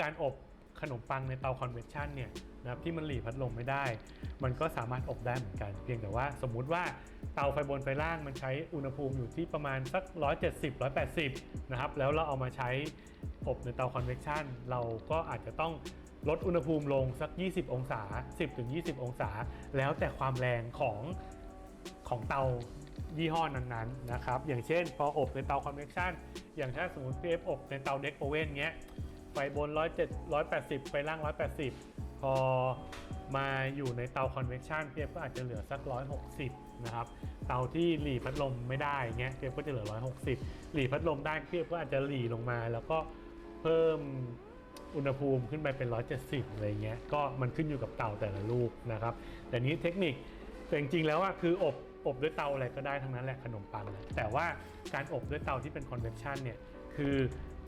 การอบขนมปังในเตาคอนเว c ชันเนี่ยนะครับที่มันหลีพัดลมไม่ได้ มันก็สามารถอบได้เหมือนกัน เพียงแต่ว่าสมมุติว่าเตาไฟบนไฟล่างมันใช้อุณหภูมิอยู่ที่ประมาณสัก 170 180 นะครับ แล้วเราเอามาใช้อบในเตาคอนเว c ชันเราก็อาจจะต้องลดอุณหภูมิลงสัก 20 องศา 10-20 องศา แล้วแต่ความแรงของของเตายี่ห้อนั้นๆนะครับ อย่างเช่นพออบในเตาคอนเว c ชันอย่างถ้าสมมติพีเอฟอบในเตาเด็กโอเว่นเงี้ย ไฟบน107 180ไฟล่าง180พอมาอยู่ในเตาคอนเว c ชันเพี่เอฟก็อาจจะเหลือสัก160นะครับเตาที่หลีพัดลมไม่ได้เงี้ยพี่เอฟก็จะเหลือ160หลีพัดลมได้เพี่เอฟก็อาจจะหลีลงมา แล้วก็เพิ่มอุณหภูมิขึ้นไปเป็น 170 อะไรเงี้ย ก็มันขึ้นอยู่กับเตาแต่ละลูกนะครับ แต่นี้เทคนิคแต่จริงๆแล้วอะคืออบอบด้วยเตาอะไรก็ได้ทั้งนั้นแหละขนมปังนะแต่ว่าการอบด้วยเตาที่เป็นคอนเว c ชันเนี่ย คือ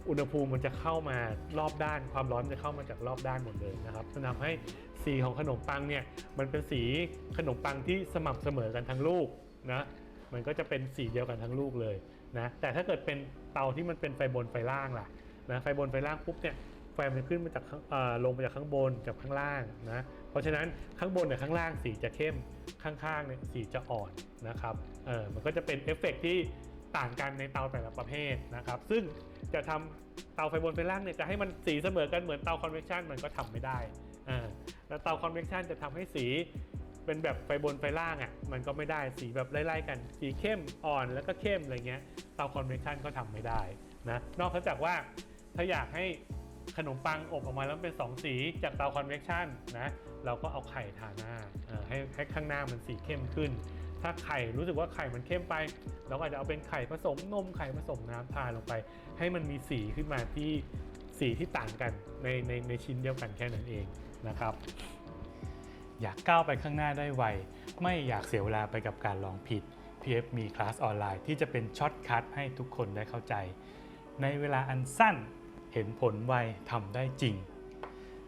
อุณหภูมิมันจะเข้ามารอบด้าน ความร้อนจะเข้ามาจากรอบด้านหมดเลยนะครับมันทำให้สีของขนมปังเนี่ยมันเป็นสีขนมปังที่สม่ำเสมอกันทั้งลูกนะมันก็จะเป็นสีเดียวกันทั้งลูกเลยนะแต่ถ้าเกิดเป็นเตาที่มันเป็นไฟบนไฟล่างล่ะนะไฟบนไฟล่างปุ๊บเนี่ยไฟมันจะขึ้นมาจากข้างอ่อลงมาจากข้างบนจากข้างล่างนะเพราะฉะนั้นข้างบนกับข้างล่างสีจะเข้มข้างๆเนี่ยสีจะอ่อนนะครับเออมันก็จะเป็นเอฟเฟกต์ที่ ต่างกันในเตาแต่ละประเภทนะครับ ซึ่งจะทำเตาไฟบนไฟล่างเนี่ยจะให้มันสีเสมอกันเหมือนเตาคอนเวคชันมันก็ทำไม่ได้อ่าแล้วเตาคอนเวคชันจะทำให้สีเป็นแบบไฟบนไฟล่างอะมันก็ไม่ได้สีแบบไล่ๆกัน สีเข้มอ่อนแล้วก็เข้มอะไรเงี้ยเตาคอนเวคชันก็ทำไม่ได้นะนอกจากว่าถ้าอยากให้ขนมปังอบออกมาแล้วเป็น 2 สีจากเตาคอนเวคชันนะเราก็เอาไข่ทาหน้าให้ให้ข้างหน้ามันสีเข้มขึ้น ถ้าไข่รู้สึกว่าไข่มันเข้มไป เราก็อาจจะเอาเป็นไข่ผสมนมไข่ผสมน้ำทาลงไป ให้มันมีสีขึ้นมาที่สีที่ต่างกันในในในชิ้นเดียวกันแค่นั้นเองนะครับ อยากก้าวไปข้างหน้าได้ไว ไม่อยากเสียเวลาไปกับการลองผิด PF มีคลาสออนไลน์ที่จะเป็นช็อตคัทให้ทุกคนได้เข้าใจ ในเวลาอันสั้นเห็นผลไวทำได้จริง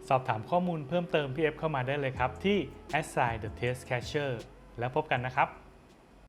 สอบถามข้อมูลเพิ่มเติม PF เข้ามาได้เลยครับที่ assign the test catcher แล้วพบกันนะครับ